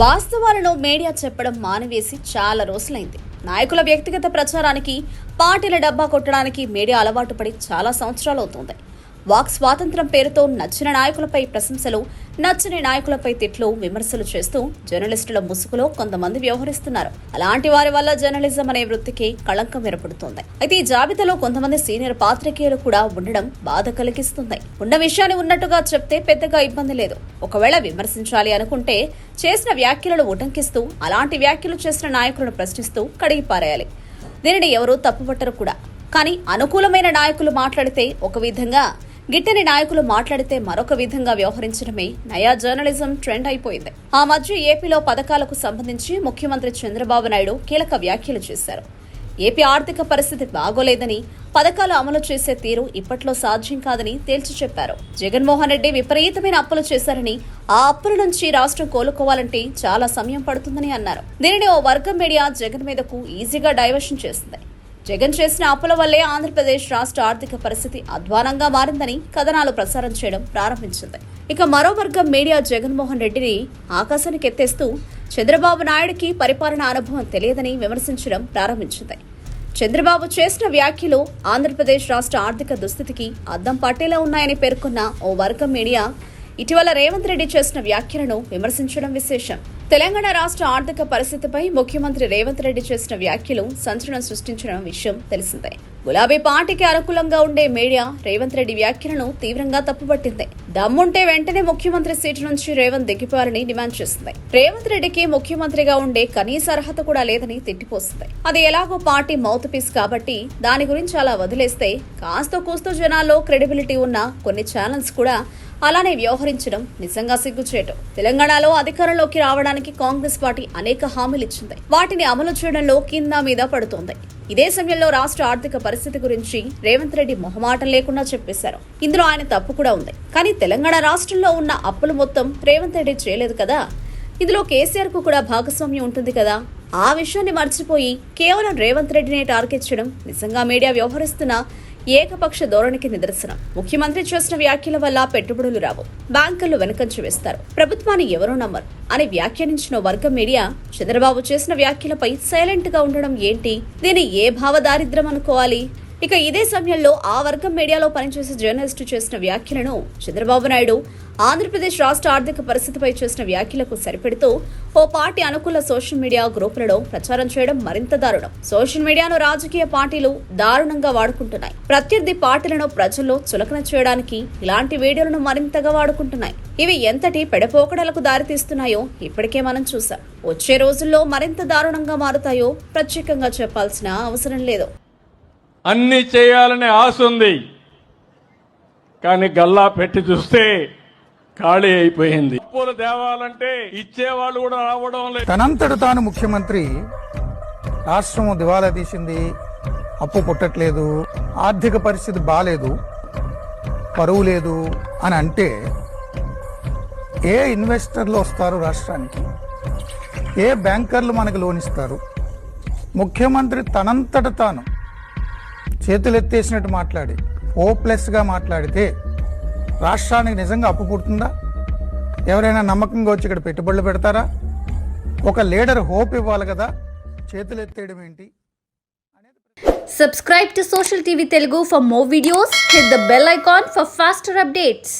వాస్తవాలను మీడియా చెప్పడం మానివేసి చాలా రోజులైంది. నాయకుల వ్యక్తిగత ప్రచారానికి పార్టీల డబ్బా కొట్టడానికి మీడియా అలవాటు పడి చాలా సంవత్సరాలు అవుతుంది. వాక్ స్వాతంత్రం పేరుతో నచ్చిన నాయకులపై ప్రశంసలు నచ్చని నాయకులపై తిట్లు విమర్శలు చేస్తూ జర్నలిస్టుల ముసుగులో కొంతమంది వ్యవహరిస్తున్నారు. అలాంటి వారి వల్ల జర్నలిజం అనే వృత్తికి కళంకం ఏర్పడుతోంది. అయితే ఈ జాబితాలో కొంతమంది సీనియర్ పాత్రికేయులు కూడా ఉండడం బాధ కలిగిస్తుంది. ఉన్న విషయాన్ని ఉన్నట్టుగా చెప్తే పెద్దగా ఇబ్బంది లేదు. ఒకవేళ విమర్శించాలి అనుకుంటే చేసిన వ్యాఖ్యలను ఉటంకిస్తూ అలాంటి వ్యాఖ్యలు చేసిన నాయకులను ప్రశ్నిస్తూ కడిగి పారేయాలి. దీనిని ఎవరూ తప్పుపట్టరు కూడా. కానీ అనుకూలమైన నాయకులు మాట్లాడితే ఒక విధంగా గిట్టని నాయకులు మాట్లాడితే మరొక విధంగా వ్యవహరించడమే నయా జర్నలిజం ట్రెండ్ అయిపోయింది. ఆ మధ్య ఏపీలో పథకాలకు సంబంధించి ముఖ్యమంత్రి చంద్రబాబు నాయుడు కీలక వ్యాఖ్యలు చేశారు. ఏపీ ఆర్థిక పరిస్థితి బాగోలేదని పథకాలు అమలు చేసే తీరు ఇప్పట్లో సాధ్యం కాదని తేల్చి చెప్పారు. జగన్మోహన్ రెడ్డి విపరీతమైన అప్పులు చేశారని ఆ అప్పుల నుంచి రాష్ట్రం కోలుకోవాలంటే చాలా సమయం పడుతుందని అన్నారు. దీనిని ఓ వర్గం మీడియా జగన్ మీదకు ఈజీగా డైవర్షన్ చేసింది. జగన్ చేసిన అప్పుల వల్లే ఆంధ్రప్రదేశ్ రాష్ట్ర ఆర్థిక పరిస్థితి అధ్వానంగా మారిందని కథనాలు ప్రసారం చేయడం ప్రారంభించింది. ఇక మరో వర్గం మీడియా జగన్మోహన్ రెడ్డిని ఆకాశానికి ఎత్తేస్తూ చంద్రబాబు నాయుడికి పరిపాలన అనుభవం తెలియదని విమర్శించడం ప్రారంభించింది. చంద్రబాబు చేసిన వ్యాఖ్యలు ఆంధ్రప్రదేశ్ రాష్ట్ర ఆర్థిక దుస్థితికి అద్దం పట్టేలా ఉన్నాయని పేర్కొన్న ఓ వర్గం మీడియా ఇటీవల రేవంత్ రెడ్డి చేసిన వ్యాఖ్యలను విమర్శించడం విశేషం. తెలంగాణ రాష్ట్ర ఆర్థిక పరిస్థితిపై ముఖ్యమంత్రి రేవంత్ రెడ్డి చేసిన వ్యాఖ్యలు సంచలనం సృష్టించిన విషయం తెలిసిందే. గులాబీ పార్టీకి అనుకూలంగా ఉండే మీడియా రేవంత్ రెడ్డి వ్యాఖ్యలను తీవ్రంగా తప్పుపట్టింది. దమ్ముంటే వెంటనే ముఖ్యమంత్రి సీటు నుంచి రేవంత్ దిగిపోవాలని డిమాండ్ చేసింది. రేవంత్ రెడ్డికి ముఖ్యమంత్రిగా ఉండే కనీస అర్హత కూడా లేదని తిట్టిపోసింది. అది ఎలాగో పార్టీ మౌత్ పీస్ కాబట్టి దాని గురించి అలా వదిలేస్తే కాస్త కూస్తో జనాల్లో క్రెడిబిలిటీ ఉన్న కొన్ని ఛానల్స్ కూడా అలానే వ్యవహరించడం నిజంగా సిగ్గుచేటు. తెలంగాణలో అధికారంలోకి రావడానికి కాంగ్రెస్ పార్టీ అనేక హామీలు ఇచ్చింది. వాటిని అమలు చేయడంలో కింద మీద పడుతోంది. ఇదే సమయంలో రాష్ట్ర ఆర్థిక పరిస్థితి గురించి రేవంత్ రెడ్డి మొహమాటం లేకుండా చెప్పేశారు. ఇందులో ఆయన తప్పు కూడా ఉంది. కానీ తెలంగాణ రాష్ట్రంలో ఉన్న అప్పులు మొత్తం రేవంత్ రెడ్డి చేయలేదు కదా? ఇందులో కేసీఆర్కు కూడా భాగస్వామ్యం ఉంటుంది కదా? ఆ విషయాన్ని మర్చిపోయి కేవలం రేవంత్ రెడ్డినే టార్గెట్ చేయడం నిజంగా మీడియా వ్యవహరిస్తున్న ఏకపక్ష ధోరణికి నిదర్శనం. ముఖ్యమంత్రి చేసిన వ్యాఖ్యల వల్ల పెట్టుబడులు రావు. బ్యాంకులు వెనకంచి వేస్తారు. ప్రభుత్వాన్ని ఎవరూ నమ్మరు. అని వ్యాఖ్యానించిన వర్గం మీడియా చంద్రబాబు చేసిన వ్యాఖ్యలపై సైలెంట్గా ఉండడం ఏంటి? దీన్ని ఏ భావదారిద్రం అనుకోవాలి? ఇక ఇదే సమయంలో ఆ వర్గం మీడియాలో పనిచేసే జర్నలిస్టు చేసిన వ్యాఖ్యలను చంద్రబాబు నాయుడు ఆంధ్రప్రదేశ్ రాష్ట్ర ఆర్థిక పరిస్థితిపై చేసిన వ్యాఖ్యలకు సరిపెడుతూ ఓ పార్టీ అనుకూల సోషల్ మీడియా గ్రూపులలో ప్రచారం చేయడం మరింత దారుణం. సోషల్ మీడియాను రాజకీయ పార్టీలు దారుణంగా వాడుకుంటున్నాయి. ప్రత్యర్థి పార్టీలను ప్రజల్లో చులకన చేయడానికి ఇలాంటి వీడియోలను మరింతగా వాడుకుంటున్నాయి. ఇవి ఎంతటి పెడపోకడలకు దారితీస్తున్నాయో ఇప్పటికే మనం చూసాం వచ్చే రోజుల్లో మరింత దారుణంగా మారుతాయో ప్రత్యేకంగా చెప్పాల్సిన అవసరం లేదు. అన్ని చేయాలనే ఆశ ఉంది. కానీ గల్లా పెట్టి చూస్తే ఖాళీ అయిపోయింది. అప్పులు తేవాలంటే ఇచ్చేవాళ్ళు కూడా రావడం లేదు. తనంతట తాను ముఖ్యమంత్రి. రాష్ట్రం దివాలా తీసింది. అప్పు పుట్టట్లేదు. ఆర్థిక పరిస్థితి బాలేదు. పరువు లేదు అని అంటే ఏ ఇన్వెస్టర్లు వస్తారు రాష్ట్రానికి? ఏ బ్యాంకర్లు మనకు లోన్ ఇస్తారు? ముఖ్యమంత్రి తనంతట తాను చేతులు ఎత్తేసినట్టు మాట్లాడి ప్లస్గా మాట్లాడితే రాష్ట్రానికి నిజంగా అప్పు పుడుతుందా? ఎవరైనా నమ్మకంగా వచ్చి ఇక్కడ పెట్టుబడులు పెడతారా? ఒక లీడర్ హోప్ ఇవ్వాలి కదా. చేతులు ఎత్తేయడం ఏంటి? Subscribe to social TV Telugu for more videos hit the bell icon for faster updates